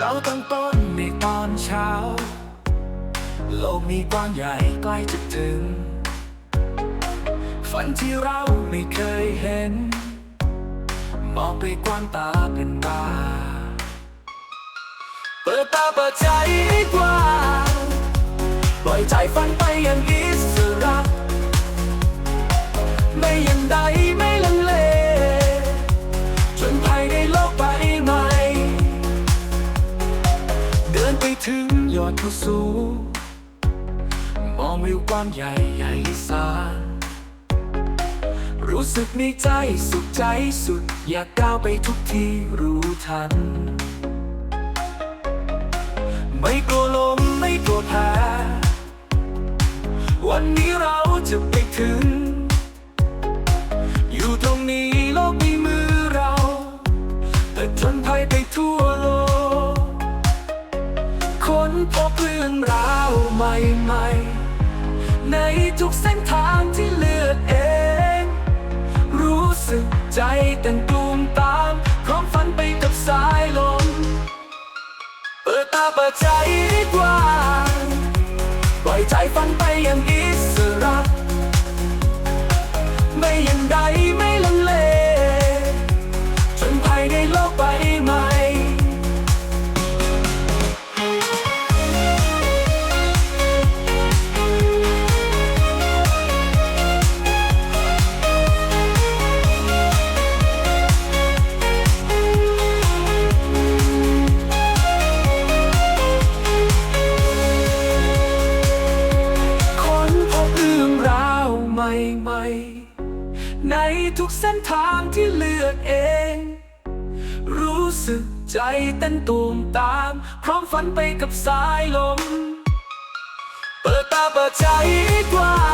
เราตั้งต้นในตอนเช้า โลกนี้กว้างใหญ่ใกล้จะถึง ฝันที่เราไม่เคยเห็น มองไปกว้างตาเป็นตา เปิดตาเปิดใจให้กว้างปล่อยใจฝันไปอย่างอิ ถึงยอดเขาสูง มองวิวกว้างใหญ่ใหญ่สานรู้สึกในใจสุขใจสุด อยากก้าวไปทุกที่รู้ทัน ไม่กลัวลมไม่กลัวแพ้วันนี้เราจะไปถึง อยู่ตรงนี้โลกมีมือเรา แต่จนภัยไปทั่วโลก พบเรื่องราวใหม่ๆ ในทุกเส้นทางที่เลือกเอง รู้สึกใจเต้นตูมตาม พร้อมฝันไปกับสายลม เปิดตาเปิดใจให้กว้างปล่อยใจฝันไปอย่างอิสระ ไม่ยังใดไม่ ในทุกเส้นทางที่เลือกเอง รู้สึกใจเต้นตูมตาม พร้อมฝันไปกับสายลม เปิดตาเปิดใจให้กว้